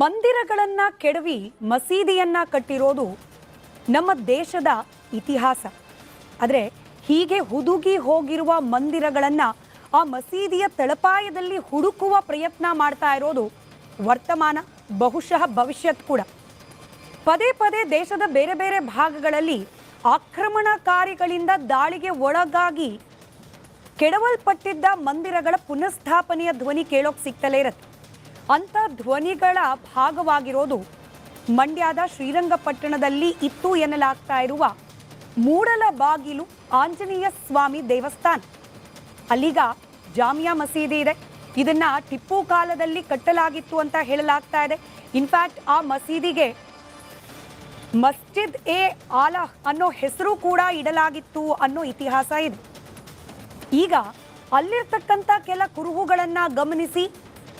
ಮಂದಿರಗಳನ್ನ ಕೆಡವಿ ಮಸೀದಿಯನ್ನ ಕಟ್ಟಿರೋದು ನಮ್ಮ ದೇಶದ ಇತಿಹಾಸ. ಆದರೆ ಹೀಗೆ ಹುದುಗಿ ಹೋಗಿರುವ ಮಂದಿರಗಳನ್ನ ಆ ಮಸೀದಿಯ ತಳಪಾಯದಲ್ಲಿ ಹುಡುಕುವ ಪ್ರಯತ್ನ ಮಾಡ್ತಾ ಇರೋದು ವರ್ತಮಾನ, ಬಹುಶಃ ಭವಿಷ್ಯತ್ ಕೂಡ. ಪದೇ ಪದೇ ದೇಶದ ಬೇರೆ ಬೇರೆ ಭಾಗಗಳಲ್ಲಿ ಆಕ್ರಮಣಕಾರಿಗಳಿಂದ ದಾಳಿಗೆ ಒಳಗಾಗಿ ಕೆಡವಲ್ಪಟ್ಟಿದ್ದ ಮಂದಿರಗಳ ಪುನಃಸ್ಥಾಪನೆಯ ಧ್ವನಿ ಕೇಳೋಕೆ ಸಿಗ್ತಲೇ ಇರತ್ತೆ. ಅಂಥ ಧ್ವನಿಗಳ ಭಾಗವಾಗಿರೋದು ಮಂಡ್ಯದ ಶ್ರೀರಂಗಪಟ್ಟಣದಲ್ಲಿ ಇತ್ತು ಎನ್ನಲಾಗ್ತಾ ಇರುವ ಮೂಡಲ ಬಾಗಿಲು ಆಂಜನೇಯ ಸ್ವಾಮಿ ದೇವಸ್ಥಾನ. ಅಲ್ಲಿಗ ಜಾಮಿಯಾ ಮಸೀದಿ ಇದೆ. ಇದನ್ನ ಟಿಪ್ಪು ಕಾಲದಲ್ಲಿ ಕಟ್ಟಲಾಗಿತ್ತು ಅಂತ ಹೇಳಲಾಗ್ತಾ ಇದೆ. ಇನ್ಫ್ಯಾಕ್ಟ್ ಆ ಮಸೀದಿಗೆ ಮಸ್ಜಿದ್ ಎ ಆಲಹ್ ಅನ್ನೋ ಹೆಸರು ಕೂಡ ಇಡಲಾಗಿತ್ತು ಅನ್ನೋ ಇತಿಹಾಸ ಇದೆ. ಈಗ ಅಲ್ಲಿರ್ತಕ್ಕಂಥ ಕೆಲ ಕುರುಹುಗಳನ್ನು ಗಮನಿಸಿ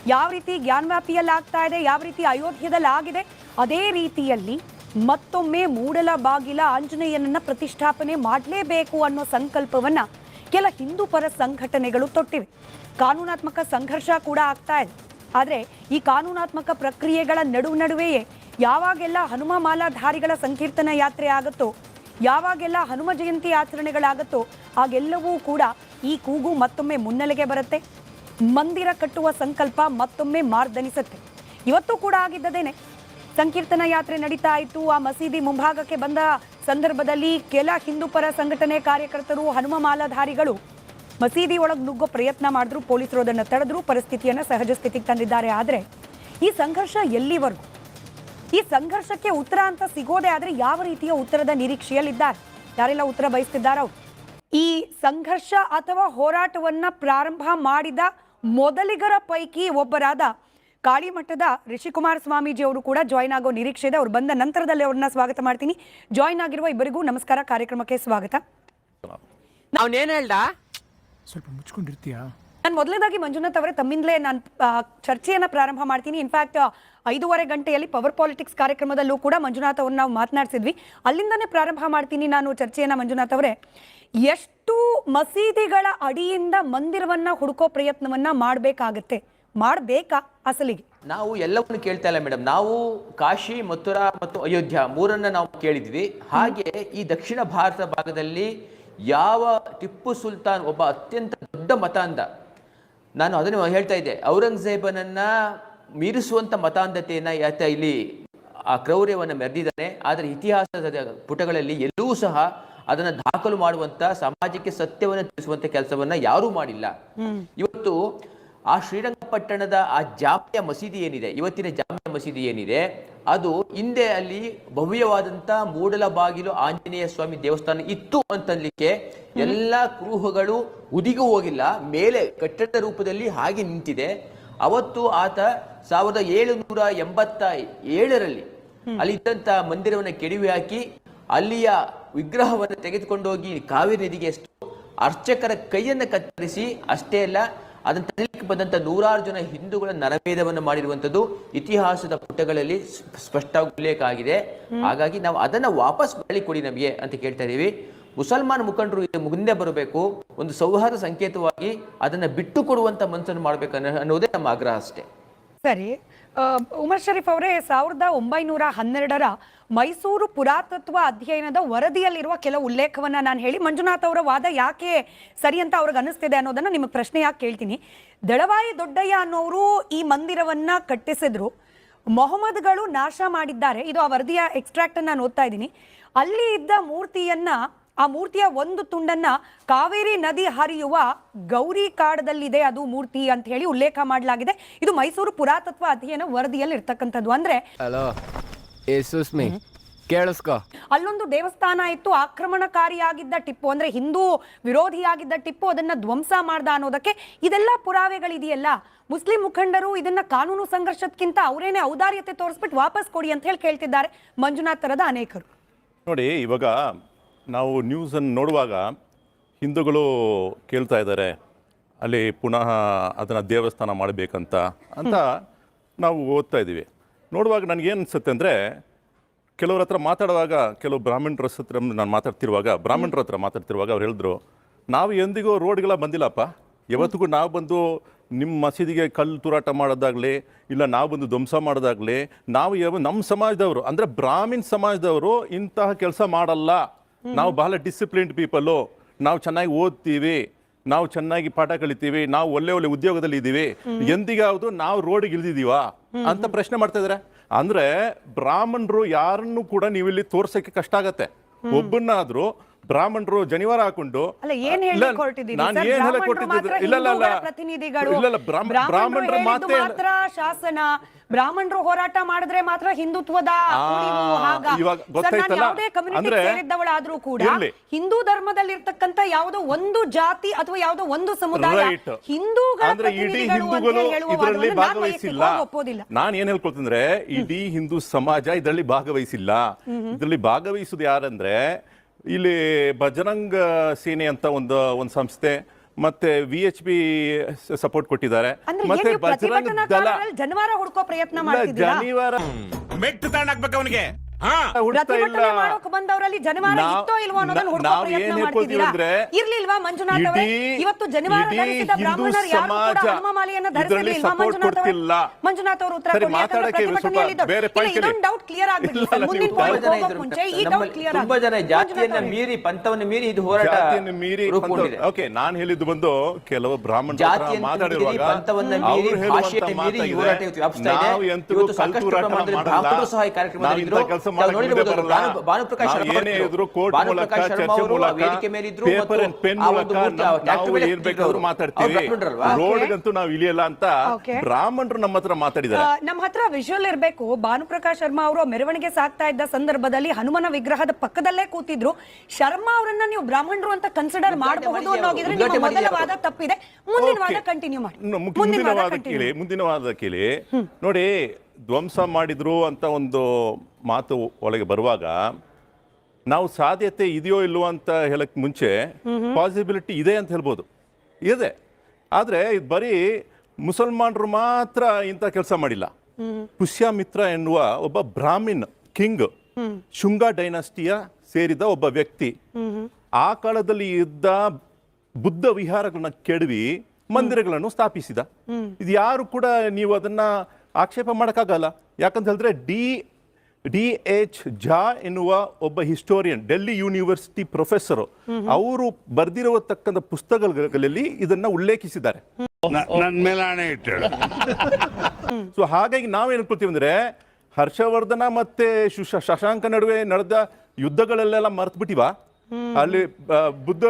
ಯಾವ ರೀತಿ ಜ್ಞಾನವ್ಯಾಪಿಯಲ್ಲಿ ಆಗ್ತಾ ಇದೆ, ಯಾವ ರೀತಿ ಅಯೋಧ್ಯದಲ್ಲಿ ಆಗಿದೆ ಅದೇ ರೀತಿಯಲ್ಲಿ ಮತ್ತೊಮ್ಮೆ ಮೂಡಲ ಬಾಗಿಲ ಆಂಜನೇಯನನ್ನ ಪ್ರತಿಷ್ಠಾಪನೆ ಮಾಡಲೇಬೇಕು ಅನ್ನೋ ಸಂಕಲ್ಪವನ್ನ ಕೆಲ ಹಿಂದೂ ಪರ ಸಂಘಟನೆಗಳು ತೊಟ್ಟಿವೆ. ಕಾನೂನಾತ್ಮಕ ಸಂಘರ್ಷ ಕೂಡ ಆಗ್ತಾ ಇದೆ. ಆದರೆ ಈ ಕಾನೂನಾತ್ಮಕ ಪ್ರಕ್ರಿಯೆಗಳ ನಡು ನಡುವೆಯೇ ಯಾವಾಗೆಲ್ಲ ಹನುಮ ಮಾಲಾಧಾರಿಗಳ ಸಂಕೀರ್ತನ ಯಾತ್ರೆ ಆಗುತ್ತೋ, ಯಾವಾಗೆಲ್ಲ ಹನುಮ ಜಯಂತಿ ಆಚರಣೆಗಳಾಗುತ್ತೋ, ಆಗೆಲ್ಲವೂ ಕೂಡ ಈ ಕೂಗು ಮತ್ತೊಮ್ಮೆ ಮುನ್ನೆಲೆಗೆ ಬರುತ್ತೆ. ಮಂದಿರ ಕಟ್ಟುವ ಸಂಕಲ್ಪ ಮತ್ತೊಮ್ಮೆ ಮಾರ್ದನಿಸುತ್ತೆ. ಇವತ್ತು ಕೂಡ ಆಗಿದ್ದದೇನೆ. ಸಂಕೀರ್ತನ ಯಾತ್ರೆ ನಡೀತಾ ಇತ್ತು. ಆ ಮಸೀದಿ ಮುಂಭಾಗಕ್ಕೆ ಬಂದ ಸಂದರ್ಭದಲ್ಲಿ ಕೆಲ ಹಿಂದೂ ಪರ ಸಂಘಟನೆ ಕಾರ್ಯಕರ್ತರು ಹನುಮ ಮಾಲಾಧಾರಿಗಳು ಮಸೀದಿ ಒಳಗೆ ನುಗ್ಗೋ ಪ್ರಯತ್ನ ಮಾಡಿದ್ರು. ಪೊಲೀಸರು ಅದನ್ನು ತಡೆದ್ರು. ಪರಿಸ್ಥಿತಿಯನ್ನು ಸಹಜ ಸ್ಥಿತಿಗೆ ತಂದಿದ್ದಾರೆ. ಆದರೆ ಈ ಸಂಘರ್ಷ ಎಲ್ಲಿವರೆಗೂ? ಈ ಸಂಘರ್ಷಕ್ಕೆ ಉತ್ತರ ಅಂತ ಸಿಗೋದೇ ಆದರೆ ಯಾವ ರೀತಿಯ ಉತ್ತರದ ನಿರೀಕ್ಷೆಯಲ್ಲಿದ್ದಾರೆ? ಯಾರೆಲ್ಲ ಉತ್ತರ ಬಯಸ್ತಿದ್ದಾರೆ ಈ ಸಂಘರ್ಷ ಅಥವಾ ಹೋರಾಟವನ್ನ ಪ್ರಾರಂಭ ಮಾಡಿದ ಮೊದಲಿಗರ ಪೈಕಿ ಒಬ್ಬರಾದ ಕಾಳಿಮಠದ ರಿಷಿಕುಮಾರ ಸ್ವಾಮೀಜಿ ಅವರು ಕೂಡ ಜಾಯ್ನ್ ಆಗೋ ನಿರೀಕ್ಷೆ ಇದೆ. ಅವ್ರು ಬಂದ ನಂತರದಲ್ಲಿ ಅವ್ರನ್ನ ಸ್ವಾಗತ ಮಾಡ್ತೀನಿ. ಜಾಯ್ನ್ ಆಗಿರುವ ಇಬ್ಬರಿಗೂ ನಮಸ್ಕಾರ. ಕಾರ್ಯಕ್ರಮಕ್ಕೆ ಸ್ವಾಗತ. ನಾವೇನು ಹೇಳ್ದ? ಸ್ವಲ್ಪ ಮುಚ್ಕೊಂಡಿರ್ತೀಯಾ? ನಾನು ಮೊದಲನೇದಾಗಿ ಮಂಜುನಾಥ್ ಅವರೇ ತಮ್ಮಿಂದಲೇ ನಾನು ಚರ್ಚೆಯನ್ನು ಪ್ರಾರಂಭ ಮಾಡ್ತೀನಿ. ಇನ್ಫ್ಯಾಕ್ಟ್ ಐದೂವರೆ ಗಂಟೆಯಲ್ಲಿ ಪವರ್ ಪಾಲಿಟಿಕ್ಸ್ ಕಾರ್ಯಕ್ರಮದಲ್ಲೂ ಕೂಡ ಮಂಜುನಾಥ್ ಅವ್ರನ್ನ ನಾವು ಮಾತನಾಡಿಸಿದ್ವಿ. ಅಲ್ಲಿಂದನೇ ಪ್ರಾರಂಭ ಮಾಡ್ತೀನಿ ನಾನು ಚರ್ಚೆಯನ್ನು ಮಂಜುನಾಥ್ ಅವರೇ. ಎಷ್ಟು ಮಸೀದಿಗಳ ಅಡಿಯಿಂದ ಮಂದಿರವನ್ನ ಹುಡುಕೋ ಪ್ರಯತ್ನವನ್ನ ಮಾಡಬೇಕಾಗತ್ತೆ. ಮಾಡಬೇಕಾ ಅಸಲಿಗೆ? ನಾವು ಎಲ್ಲವನ್ನು ಕೇಳ್ತಾ ಇಲ್ಲ ಮೇಡಮ್. ನಾವು ಕಾಶಿ, ಮಥುರಾ ಮತ್ತು ಅಯೋಧ್ಯ ಮೂರನ್ನ ನಾವು ಕೇಳಿದ್ವಿ. ಹಾಗೆ ಈ ದಕ್ಷಿಣ ಭಾರತ ಭಾಗದಲ್ಲಿ ಯಾವ ಟಿಪ್ಪು ಸುಲ್ತಾನ್ ಒಬ್ಬ ಅತ್ಯಂತ ದೊಡ್ಡ ಮತಾಂಧ, ನಾನು ಅದನ್ನು ಹೇಳ್ತಾ ಇದ್ದೆ. ಔರಂಗಜೇಬನನ್ನ ಮೀರಿಸುವಂತ ಮತಾಂಧತೆಯನ್ನ ಯಾತ ಇಲ್ಲಿ ಆ ಕ್ರೌರ್ಯವನ್ನು ಮೆರೆದಿದ್ದಾನೆ. ಆದರೆ ಇತಿಹಾಸದ ಪುಟಗಳಲ್ಲಿ ಎಲ್ಲೂ ಸಹ ಅದನ್ನ ದಾಖಲು ಮಾಡುವಂತ ಸಮಾಜಕ್ಕೆ ಸತ್ಯವನ್ನು ತಿಳಿಸುವಂತ ಕೆಲಸವನ್ನ ಯಾರೂ ಮಾಡಿಲ್ಲ. ಇವತ್ತು ಆ ಶ್ರೀರಂಗಪಟ್ಟಣದ ಆ ಜಾಮ್ಯ ಮಸೀದಿ ಏನಿದೆ ಇವತ್ತಿನ ಜಾಮ್ಯ ಮಸೀದಿ ಏನಿದೆ ಅದು ಹಿಂದೆ ಅಲ್ಲಿ ಭವ್ಯವಾದಂತ ಮೂಡಲ ಬಾಗಿಲು ಆಂಜನೇಯ ಸ್ವಾಮಿ ದೇವಸ್ಥಾನ ಇತ್ತು ಅಂತನ್ಲಿಕ್ಕೆ ಎಲ್ಲಾ ಕುರುಹುಗಳು ಉದಿಗೂ ಹೋಗಿಲ್ಲ ಮೇಲೆ ಕಟ್ಟಡದ ರೂಪದಲ್ಲಿ ಹಾಗೆ ನಿಂತಿದೆ. ಅವತ್ತು ಆತ ಸಾವಿರದ ಏಳುನೂರ ಎಂಬತ್ತ ಏಳರಲ್ಲಿ ಅಲ್ಲಿ ಇದ್ದಂತ ಮಂದಿರವನ್ನ ಕೆಡವಿ ಹಾಕಿ ಅಲ್ಲಿಯ ವಿಗ್ರಹವನ್ನು ತೆಗೆದುಕೊಂಡೋಗಿ ಕಾವೇರಿ ನದಿಗೆ ಎಷ್ಟು ಅರ್ಚಕರ ಕೈಯನ್ನು ಕತ್ತರಿಸಿ ಅಷ್ಟೇ ಅಲ್ಲ ಅದನ್ನು ತರಲಿಕ್ಕೆ ಬಂದಂತ ನೂರಾರು ಜನ ಹಿಂದೂಗಳ ನರಮೇಧವನ್ನು ಮಾಡಿರುವಂತದ್ದು ಇತಿಹಾಸದ ಪುಟಗಳಲ್ಲಿ ಸ್ಪಷ್ಟ ಉಲ್ಲೇಖ ಆಗಿದೆ. ಹಾಗಾಗಿ ನಾವು ಅದನ್ನ ವಾಪಸ್ ಬಳಿ ಕೊಡಿ ನಮಗೆ ಅಂತ ಕೇಳ್ತಾ ಇದೀವಿ. ಮುಸಲ್ಮಾನ್ ಮುಖಂಡರು ಇದು ಮುಂದೆ ಬರಬೇಕು. ಒಂದು ಸೌಹಾರ್ದ ಸಂಕೇತವಾಗಿ ಅದನ್ನ ಬಿಟ್ಟು ಕೊಡುವಂತ ಮನಸ್ಸನ್ನು ಮಾಡ್ಬೇಕು ಅನ್ನೋದೇ ನಮ್ಮ ಆಗ್ರಹ ಅಷ್ಟೇ. ಸರಿ. ಉಮರ್ ಶರೀಫ್ ಅವರೇ, ಸಾವಿರದ ಒಂಬೈನೂರ ಹನ್ನೆರಡರ ಮೈಸೂರು ಪುರಾತತ್ವ ಅಧ್ಯಯನದ ವರದಿಯಲ್ಲಿರುವ ಕೆಲವು ಉಲ್ಲೇಖವನ್ನ ನಾನು ಹೇಳಿ, ಮಂಜುನಾಥ್ ಅವರ ವಾದ ಯಾಕೆ ಸರಿ ಅಂತ ಅವ್ರಿಗೆ ಅನಿಸ್ತಿದೆ ಅನ್ನೋದನ್ನ ನಿಮಗೆ ಪ್ರಶ್ನೆ ಯಾಕೆ ಕೇಳ್ತೀನಿ. ದಳವಾಯಿ ದೊಡ್ಡಯ್ಯ ಅನ್ನೋರು ಈ ಮಂದಿರವನ್ನು ಕಟ್ಟಿಸಿದ್ರು. ಮೊಹಮ್ಮದ್ಗಳು ನಾಶ ಮಾಡಿದ್ದಾರೆ. ಇದು ಆ ವರದಿಯ ಎಕ್ಸ್ಟ್ರಾಕ್ಟ್ ನಾನು ಓದ್ತಾ ಇದ್ದೀನಿ. ಅಲ್ಲಿ ಇದ್ದ ಮೂರ್ತಿಯನ್ನ ಆ ಮೂರ್ತಿಯ ಒಂದು ತುಂಡನ್ನ ಕಾವೇರಿ ನದಿ ಹರಿಯುವ ಗೌರಿ ಕಾಡದಲ್ಲಿದೆ ಅದು ಮೂರ್ತಿ ಅಂತ ಹೇಳಿ ಉಲ್ಲೇಖ ಮಾಡಲಾಗಿದೆ. ಇದು ಮೈಸೂರು ಪುರಾತತ್ವ ಅಧ್ಯಯನ ವರದಿಯಲ್ಲಿ ಇರ್ತಕ್ಕಂಥದ್ದು ಅಂದ್ರೆ ಕೇಳಿಸ್ಕೊ. ಅಲ್ಲೊಂದು ದೇವಸ್ಥಾನ ಇತ್ತು ಆಕ್ರಮಣಕಾರಿಯಾಗಿದ್ದ ಟಿಪ್ಪು ಅಂದ್ರೆ ಹಿಂದೂ ವಿರೋಧಿಯಾಗಿದ್ದ ಟಿಪ್ಪು ಅದನ್ನ ಧ್ವಂಸ ಮಾಡ್ದ ಅನ್ನೋದಕ್ಕೆ ಇದೆಲ್ಲ ಪುರಾವೆಗಳಿದೆಯಲ್ಲ. ಮುಸ್ಲಿಂ ಮುಖಂಡರು ಇದನ್ನ ಕಾನೂನು ಸಂಘರ್ಷಕ್ಕಿಂತ ಅವರೇನೆ ಔದಾರ್ಯತೆ ತೋರಿಸ್ಬಿಟ್ಟು ವಾಪಸ್ ಕೊಡಿ ಅಂತ ಹೇಳಿ ಕೇಳ್ತಿದ್ದಾರೆ ಮಂಜುನಾಥ್ ತರದ ಅನೇಕರು. ನೋಡಿ ಇವಾಗ ನಾವು ನ್ಯೂಸನ್ನು ನೋಡುವಾಗ ಹಿಂದೂಗಳು ಕೇಳ್ತಾ ಇದ್ದಾರೆ, ಅಲ್ಲಿ ಪುನಃ ಅದನ್ನು ದೇವಸ್ಥಾನ ಮಾಡಬೇಕಂತ ಅಂತ ನಾವು ಓದ್ತಾ ಇದ್ದೀವಿ. ನೋಡುವಾಗ ನನಗೇನು ಅನಿಸುತ್ತೆ ಅಂದರೆ, ಕೆಲವ್ರ ಹತ್ರ ಮಾತಾಡುವಾಗ, ಕೆಲವು ಬ್ರಾಹ್ಮಣರ ಹತ್ರ ನಾನು ಮಾತಾಡ್ತಿರುವಾಗ, ಬ್ರಾಹ್ಮಣರ ಹತ್ರ ಮಾತಾಡ್ತಿರುವಾಗ ಅವ್ರು ಹೇಳಿದ್ರು, ನಾವು ಎಂದಿಗೂ ರೋಡ್ಗಳ ಬಂದಿಲ್ಲಪ್ಪ. ಯಾವತ್ತಿಗೂ ನಾವು ಬಂದು ನಿಮ್ಮ ಮಸೀದಿಗೆ ಕಲ್ಲು ತೂರಾಟ ಮಾಡೋದಾಗಲಿ, ಇಲ್ಲ ನಾವು ಬಂದು ಧ್ವಂಸ ಮಾಡೋದಾಗಲಿ, ನಾವು ಯಾವ ನಮ್ಮ ಸಮಾಜದವರು, ಅಂದರೆ ಬ್ರಾಹ್ಮಿನ್ ಸಮಾಜದವರು ಇಂತಹ ಕೆಲಸ ಮಾಡಲ್ಲ. ನಾವು ಬಹಳ ಡಿಸಿಪ್ಲಿನ್ಡ್ ಪೀಪಲ್ಲು ನಾವು ಚೆನ್ನಾಗಿ ಓದ್ತೀವಿ ನಾವು ಚೆನ್ನಾಗಿ ಪಾಠ ಕಲಿತೀವಿ ನಾವು ಒಳ್ಳೆ ಒಳ್ಳೆ ಉದ್ಯೋಗದಲ್ಲಿ ಇದ್ದೀವಿ ಎಂದಿಗಾವುದು ನಾವು ರೋಡಿಗೆ ಇಳಿದಿದೀವ? ಅಂತ ಪ್ರಶ್ನೆ ಮಾಡ್ತಾ ಇದ್ರೆ. ಅಂದ್ರೆ ಬ್ರಾಹ್ಮಣರು ಯಾರನ್ನು ಕೂಡ ನೀವು ಇಲ್ಲಿ ತೋರ್ಸಕ್ಕೆ ಕಷ್ಟ ಆಗತ್ತೆ. ಒಬ್ಬನ್ನಾದ್ರೂ ಬ್ರಾಹ್ಮಣರು ಜನಿವಾರ ಹಾಕೊಂಡು ನಾನು? ಏನ್ ಹೇಳಕ್ ಬ್ರಾಹ್ಮಣರು ಇಲ್ಲ ಇಲ್ಲ ಇಲ್ಲ. ಪ್ರತಿನಿಧಿಗಳು. ಇಲ್ಲ ಇಲ್ಲ ಬ್ರಾಹ್ಮಣರ ಮಾತೇ ಮಾತ್ರ ಶಾಸನ. ಬ್ರಾಹ್ಮಣರು ಹೋರಾಟ ಮಾಡಿದ್ರೆ ಮಾತ್ರ ಹಿಂದುತ್ವದ ಇವಾಗ ಗೊತ್ತಾಯ್ತಲ್ಲ? ಅಂದ್ರೆ- ಸೇರಿದ್ದವಳಾದ್ರೂ ಕೂಡ ಹಿಂದೂ ಧರ್ಮದಲ್ಲಿ ಇರ್ತಕ್ಕಂತ ಯಾವುದೋ ಒಂದು ಜಾತಿ ಅಥವಾ ಯಾವುದೋ ಒಂದು ಸಮುದಾಯ ರೈಟ್ ಹಿಂದೂಗಳ ಅಂದ್ರೆ ಇಡೀ ಹಿಂದೂಗಳು ಇದರಲ್ಲಿ ಭಾಗವಹಿಸಿಲ್ಲ. ನಾನು ಏನ್ ಹೇಳ್ಕೊಳ್ತಂದ್ರೆ ಇಡೀ ಹಿಂದೂ ಸಮಾಜ ಇದರಲ್ಲಿ ಭಾಗವಹಿಸಿಲ್ಲ. ಇದರಲ್ಲಿ ಭಾಗವಹಿಸುದು ಯಾರಂದ್ರೆ ಇಲ್ಲಿ ಭಜರಂಗ ಸೇನೆ ಅಂತ ಒಂದು ಒಂದು ಸಂಸ್ಥೆ ಮತ್ತೆ ವಿ ಎಚ್ ಪಿ ಸಪೋರ್ಟ್ ಕೊಟ್ಟಿದ್ದಾರೆ. ಮತ್ತೆ ಭಜರಂಗ ಬಜರಂಗ ದಳ ಪ್ರತಿಭಟನಾಕಾರರಲ್ಲಿ ಜನವಾರ ಹುಡುಕೋ ಪ್ರಯತ್ನ ಜನಿವಾರ ಮೆಟ್ಟು ತಗೊಂಡಾಗ್ಬೇಕು ಅವನಿಗೆ. ಪ್ರತಿಭಟನೆ ಮಾಡೋಕ್ ಬಂದವರಲ್ಲಿ ಜನಿವಾರ ಇತ್ತೋ ಇಲ್ವೋ ಅನ್ನೋದನ್ನ ಹುಡುಕೋ ನಾವ್ ಪ್ರಯತ್ನ ಏನ್ ಹೇಳ್ಕೊಳ್ತೀವಿ ಮಾಡ್ತಿದ್ದೀರಾ? ಅಂದ್ರೆ ಇರ್ಲಿಲ್ವಾ ಮಂಜುನಾಥ್ ಅವರೇ? ಇಡೀ- ಇವತ್ತು ಜನಿವಾರ ಇಡೀ ಧರಿಸಿದ ಹಿಂದೂ ಬ್ರಾಹ್ಮಣರು ಯಾರು ಕೂಡ ಸಮಾಜ ಹನುಮಮಾಲೆಯನ್ನ ಇದ್ರಲ್ಲಿ ಧರಿಸಿರ್ಲಿಲ್ವಾ support ಮಂಜುನಾಥ್ ಅವರೇ? ಕೊಡ್ತಿಲ್ಲ. ಮಂಜುನಾಥ್ ಅವರು ಉತ್ತರ ಸರಿ, ಕೊಡಿ ಮಾತಾಡಕ್ಕೆ ಸ್ವಲ್ಪ ಪ್ರತಿಭಟನೆಯಲ್ಲಿದ್ದವ್ರು. ಬೇರೆ ಇಲ್ಲ, point ಹೇಳಿ. ಡೌಟ್ ಕ್ಲಿಯರ್ ಆಗ್ಬಿಡಿ ಇಲ್ಲ, ಸರ್ ಮುಂದಿನ ತುಂಬಾ point ಜನ ಹೋಗೋಕ್ ಮುಂಚೆ ಈ ನಮ್ಮಲ್ಲಿ ಡೌಟ್ ಕ್ಲಿಯರ್ ತುಂಬಾ ಜನ ಜಾತಿಯನ್ನ ಮೀರಿ ಪಂಥವನ್ನ ಮೀರಿ ಇದು ಹೋರಾಟ ಜಾತಿಯನ್ನು ಮೀರಿ ರೂಪುಗೊಂಡಿದೆ. ಓಕೆ ನಾನು ಹೇಳಿದ್ದು ಬಂದು ಕೆಲವು ಬ್ರಾಹ್ಮಣ ಜಾತಿಯನ್ನು ಮಾತಾಡಿರುವಾಗ ಮೀರಿ, ಪಂಥವನ್ನ ಮೀರಿ, ಅವ್ರು ಹೇಳುವಂತ ಭಾಷೆಯನ್ನು ಮೀರಿ ಈ ಹೋರಾಟ ಇವತ್ತು ವ್ಯಾಪಿಸ್ತಾ ಇದೆ. ನಾವು ಎಂತೂ ಇವತ್ತು ಕಲ್ತು ಸಾಕಷ್ಟು ಹೋರಾಟ ಪ್ರಮಾಣದಲ್ಲಿ ಮಾಡಲ್ಲ. ಬ್ರಾಹ್ಮಣರು ಸಹ ಈ ಕಾರ್ಯಕ್ರಮದಲ್ಲಿ ಇದ್ರು. ಕೆಲಸ ಭಾನುಪ್ರಕಾಶ್ ಶರ್ಮಾ ಏನೇ ಅವರು ಇದ್ರು ಕೋರ್ಟ್ ಮೂಲಕ ಚರ್ಚೆ ಮೂಲಕ ಮೇಲಿದ್ರು ಪೇಪರ್ ಮತ್ತು ಅಂಡ್ ಪೆನ್ ಆ ಒಂದು ಮೂಲಕ ನಾವು- ನಾವು ಏನ್ ಬೇಕಾದ್ರೂ ಮಾತಾಡ್ತೀವಿ. ಅವ್ರು ಬ್ರಾಹ್ಮಣರಲ್ವಾ? ರೋಡ್ಗಂತೂ ನಾವು ಇಳಿಯಲ್ಲ ಅಂತ. ಬ್ರಾಹ್ಮಣರು ನಮ್ಮ ಹತ್ರ ಮಾತಾಡಿದ್ದಾರೆ. ನಮ್ಮ ಹತ್ರ ವಿಜುವಲ್ ಇರಬೇಕು. ಭಾನುಪ್ರಕಾಶ್ ಶರ್ಮಾ ಅವರು ಮೆರವಣಿಗೆ ಸಾಕ್ತಾ ಇದ್ದ ಸಂದರ್ಭದಲ್ಲಿ ಹನುಮನ ವಿಗ್ರಹದ ಪಕ್ಕದಲ್ಲೇ ಕೂತಿದ್ರು. ಶರ್ಮಾ ಅವರನ್ನ ನೀವು ಬ್ರಾಹ್ಮಣರು ಅಂತ ಕನ್ಸಿಡರ್ ಮಾಡಬಹುದು ಅನ್ನೋಗಿದ್ರೆ ನಿಮ್ಮ ಮೊದಲ ಮಾಡಿದ್ದಾರೆ ವಾದ ತಪ್ಪಿದೆ. ಮುಂದಿನ ವಾದ ಕಂಟಿನ್ಯೂ ಮಾಡಿ. ಮುಂದಿನ ವಾದ ಕೇಳಿ ಮುಂದಿನ ವಾದ ಕೇಳಿ. ನೋಡಿ ಧ್ವಂಸ ಮಾಡಿದ್ರು ಅಂತ ಒಂದು ಮಾತು ಒಳಗೆ ಬರುವಾಗ ನಾವು ಸಾಧ್ಯತೆ ಇದೆಯೋ ಇಲ್ವೋ ಅಂತ ಹೇಳಕ್ ಮುಂಚೆ ಪಾಸಿಬಿಲಿಟಿ ಇದೆ ಅಂತ ಹೇಳ್ಬೋದು. ಇದೆ. ಆದ್ರೆ ಇದು ಬರೀ ಮುಸಲ್ಮಾನರು ಮಾತ್ರ ಇಂಥ ಕೆಲಸ ಮಾಡಿಲ್ಲ. ಪುಷ್ಯಮಿತ್ರ ಎನ್ನುವ ಒಬ್ಬ ಬ್ರಾಹ್ಮಿನ್ ಕಿಂಗ್ ಶುಂಗ ಡೈನಾಸ್ಟಿಯ ಸೇರಿದ ಒಬ್ಬ ವ್ಯಕ್ತಿ ಆ ಕಾಲದಲ್ಲಿ ಇದ್ದ ಬುದ್ಧ ವಿಹಾರಗಳನ್ನ ಕೆಡವಿ ಮಂದಿರಗಳನ್ನು ಸ್ಥಾಪಿಸಿದ. ಇದು ಯಾರು ಕೂಡ ನೀವು ಅದನ್ನ ಆಕ್ಷೇಪ ಮಾಡೋಕ್ಕಾಗಲ್ಲ. ಯಾಕಂತ ಹೇಳಿದ್ರೆ ಡಿ ಡಿ ಎಚ್ ಝಾ ಎನ್ನುವ ಒಬ್ಬ ಹಿಸ್ಟೋರಿಯನ್ ಡೆಲ್ಲಿ ಯೂನಿವರ್ಸಿಟಿ ಪ್ರೊಫೆಸರ್ ಅವರು ಬರೆದಿರತಕ್ಕಂಥ ಪುಸ್ತಕಗಳಲ್ಲಿ ಇದನ್ನ ಉಲ್ಲೇಖಿಸಿದ್ದಾರೆ. ನನ್ ಮೇಲೆ ಹಣೆ ಇಟ್ಟಳು. ಸೊ ಹಾಗಾಗಿ ನಾವೇನ್ ಅನ್ಕೊಳ್ತೀವಿ ಅಂದ್ರೆ ಹರ್ಷವರ್ಧನ ಮತ್ತೆ ಶುಶ- ಶಶಾಂಕ ನಡುವೆ ನಡೆದ ಯುದ್ಧಗಳಲ್ಲೆಲ್ಲ ಮರೆತು ಬಿಟ್ಟಿವ ಅಲ್ಲಿ ಬುದ್ಧ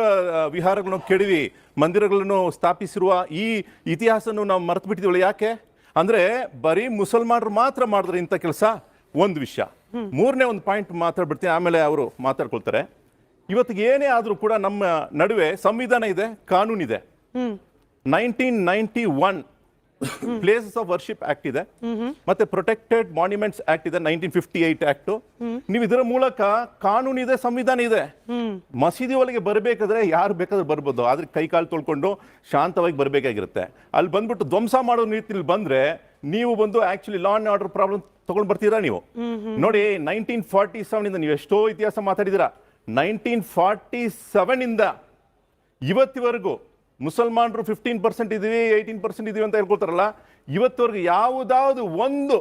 ವಿಹಾರಗಳನ್ನು ಕೆಡವಿ ಮಂದಿರಗಳನ್ನು ಸ್ಥಾಪಿಸಿರುವ ಈ ಇತಿಹಾಸವನ್ನು ನಾವು ಮರ್ತು ಬಿಟ್ಟಿದ್ದೀವಲ್ಲ ಯಾಕೆ? ಅಂದ್ರೆ ಬರೀ ಮುಸಲ್ಮಾನರು ಮಾತ್ರ ಮಾಡಿದ್ರೆ ಇಂಥ ಕೆಲಸ? ಒಂದು ವಿಷಯ. ಮೂರನೇ ಒಂದು ಪಾಯಿಂಟ್ ಮಾತಾಡ್ಬಿಡ್ತೀನಿ ಆಮೇಲೆ ಅವರು ಮಾತಾಡ್ಕೊಳ್ತಾರೆ. ಇವತ್ತಿಗೆ ಏನೇ ಆದರೂ ಕೂಡ ನಮ್ಮ ನಡುವೆ ಸಂವಿಧಾನ ಇದೆ ಕಾನೂನಿದೆ. Nineteen ninety one places of worship act ಇದೆ. ಮತ್ತೆ ಪ್ರೊಟೆಕ್ಟೆಡ್ ಮಾನ್ಯುಮೆಂಟ್ಸ್ ಆಕ್ಟ್ ಇದೆ ನೈನ್ಟೀನ್ ಫಿಫ್ಟಿ ಏಟ್ ಆಕ್ಟ್ ನೀವು ಇದರ ಮೂಲಕ ಕಾನೂನು ಇದೆ ಸಂವಿಧಾನ ಇದೆ. ಮಸೀದಿ ಒಳಗೆ ಬರಬೇಕಾದ್ರೆ ಯಾರು ಬೇಕಾದ್ರೂ ಬರ್ಬೋದು. ಆದ್ರೆ ಕೈ ಕಾಲು ತೊಳ್ಕೊಂಡು ಶಾಂತವಾಗಿ ಬರಬೇಕಾಗಿರುತ್ತೆ. ಅಲ್ಲಿ ಬಂದ್ಬಿಟ್ಟು ಧ್ವಂಸ ಮಾಡೋ ರೀತಿಯಲ್ಲಿ ಬಂದ್ರೆ ನೀವು ಬಂದು actually law and order problem ತಗೊಂಡ್ ಬರ್ತೀರಾ ನೀವು? ನೋಡಿ ನೈನ್ಟೀನ್ ಫಾರ್ಟಿ ಸೆವೆನ್ ಇಂದ ನೀವು ಎಷ್ಟೋ ಇತಿಹಾಸ ಮಾತಾಡಿದಿರಾ ನೈನ್ಟೀನ್ ಫಾರ್ಟಿ ಸೆವೆನ್ ಇಂದ ಇವತ್ತಿವರೆಗೂ ಮುಸಲ್ಮಾನರು ಫಿಫ್ಟೀನ್ ಪರ್ಸೆಂಟ್ ಇದ್ದೀವಿ ಏಯ್ಟೀನ್ ಪರ್ಸೆಂಟ್ ಇದ್ದೀವಿ ಅಂತ ಹೇಳ್ಕೊಳ್ತಾರಲ್ಲ, ಇವತ್ತವರೆಗೆ ಯಾವುದಾದ್ರು ಒಂದು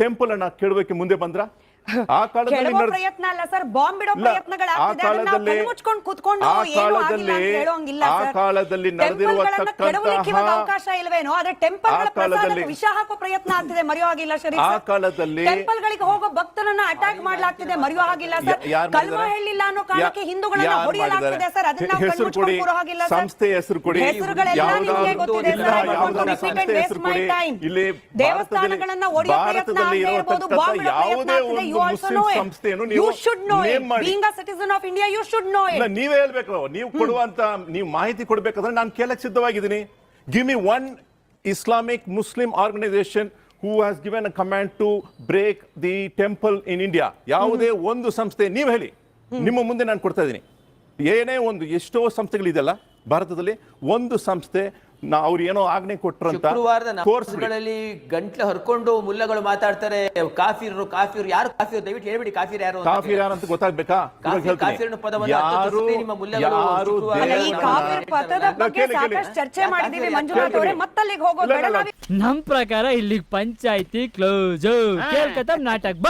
ಟೆಂಪಲನ್ನು ಕೇಳಬೇಕು ಮುಂದೆ ಬಂದ್ರ? ಆ ಕಾಲದಲ್ಲಿ ಪ್ರಯತ್ನ ಅಲ್ಲ ಸರ್. ಬಾಂಬ್ ಬಿಡೋ ಪ್ರಯತ್ನಗಳಾಗ್ತಿದೆ. ಅದನ್ನ ಕಾಲದಲ್ಲಿ- ಮುಚ್ಕೊಂಡು ಕೂತ್ಕೊಂಡು ಏನು ಆಗಿಲ್ಲ ಅಂತ ಹೇಳೋಂಗಿಲ್ಲ ಆ ಕಾಲದಲ್ಲಿ ನಡೆದಿರುವತಕ್ಕಂತಹ- ಕೆಡವಲಿಕ್ಕೆ ಇವಾಗ ಅವಕಾಶ ಇಲ್ವೇನೋ? ಆದ್ರೆ ಕಾಲದಲ್ಲಿ- ಪ್ರಸಾದಕ್ಕೆ ವಿಷ ಹಾಕೋ ಪ್ರಯತ್ನ ಆಗ್ತಿದೆ. ಮರೆಯೋ ಆಗಿಲ್ಲ ಸರ್ ಆ ಕಾಲದಲ್ಲಿ ಟೆಂಪಲ್ ಗಳಿಗೆ ಹೋಗೋ ಭಕ್ತರನ್ನ ಅಟ್ಯಾಕ್ ಮಾಡಲಾಗ್ತಿದೆ. ಮರೆಯೋ ಆಗಿಲ್ಲ ಸರ್. ಕಲ್ವಾ ಹೇಳಿಲ್ಲ ಅನ್ನೋ ಕಾರಣಕ್ಕೆ ಹಿಂದೂಗಳನ್ನ ಹೊಡೆಯಲಾಗ್ತಿದೆ ಸರ್. ಅದನ್ನ ಕಣ್ಮುಚ್ಕೊಂಡು ಕೊಡಿ, ಕೂರೋ ಹಾಗಿಲ್ಲ ಸರ್. ಸಂಸ್ಥೆ ಹೆಸರು ಕೊಡಿ. ಹೆಸರುಗಳೆಲ್ಲ ನಿಮಗೆ ಗೊತ್ತಿದೆ ಇಲ್ಲ, ಸರ್. ದೇವಸ್ಥಾನಗಳನ್ನ ಒಡೆಯೋ ಪ್ರಯತ್ನ ಇರ್ಬೋದು ಬಾಂಬ್ ಪ್ರಯತ್ನ ಆಗ್ತಿದೆ you also know it. ಸಂಸ್ಥೆಯನ್ನು You ನೀವು should know it. Being a citizen of India, you should know it. ನೀವೇ ಹೇಳ್ಬೇಕು. ನೀವು ಕೊಡುವಂತ ನೀವು ಮಾಹಿತಿ ಕೊಡ್ಬೇಕಾದ್ರೆ ನಾನು ಕೇಳಕ್ ಸಿದ್ಧವಾಗಿದ್ದೀನಿ. Give me one Islamic Muslim organisation who has given a command to break the temple in India ಯಾವುದೇ ಒಂದು ಸಂಸ್ಥೆ ನೀವು ಹೇಳಿ. ನಿಮ್ಮ ಮುಂದೆ ನಾನು ಕೊಡ್ತಾ ಇದ್ದೀನಿ. ಏನೇ ಒಂದು ಎಷ್ಟೋ ಸಂಸ್ಥೆಗಳಿದೆಯಲ್ಲ ಭಾರತದಲ್ಲಿ ಒಂದು ಸಂಸ್ಥೆ ನಾ ಅವ್ರು ಏನೋ ಆಜ್ಞೆ ಕೊಟ್ರಂತ ಕೋರ್ಸ್ಗಳಲ್ಲಿ ಗಂಟ್ಲು ಹರ್ಕೊಂಡು ಮುಲ್ಲಗಳು ಮಾತಾಡ್ತಾರೆ ಕಾಫಿರು ಕಾಫಿರು ಯಾರು ಕಾಫಿರು ದಯವಿಟ್ಟು ಹೇಳ್ಬಿಡಿ ಕಾಫಿರ್ ಯಾರು ಅಂತ. ಕಾಫಿ ಅಂತ ಗೊತ್ತಾಗ್ಬೇಕಾ? ಯಾರು ಯಾರು ಕಾಫಿರ್ ಪದದ ಬಗ್ಗೆ ಕೇಳಿ, ಕೇಳಿ. ಸಾಕಷ್ಟು ಚರ್ಚೆ ಮಾಡಿದೀವಿ ಕಾಫಿರ್ ಮಂಜುನಾಥ್ ಅವರೇ. ಮತ್ತಲ್ಲಿಗೆ ಹೋಗೋದು ನಮ್ ಪ್ರಕಾರ ಇಲ್ಲಿ ಪಂಚಾಯತಿ ಕ್ಲೋಸ್ ಕೇಳ್ಕತ್ತ ನಾಟಕ್ ಬಂದ್.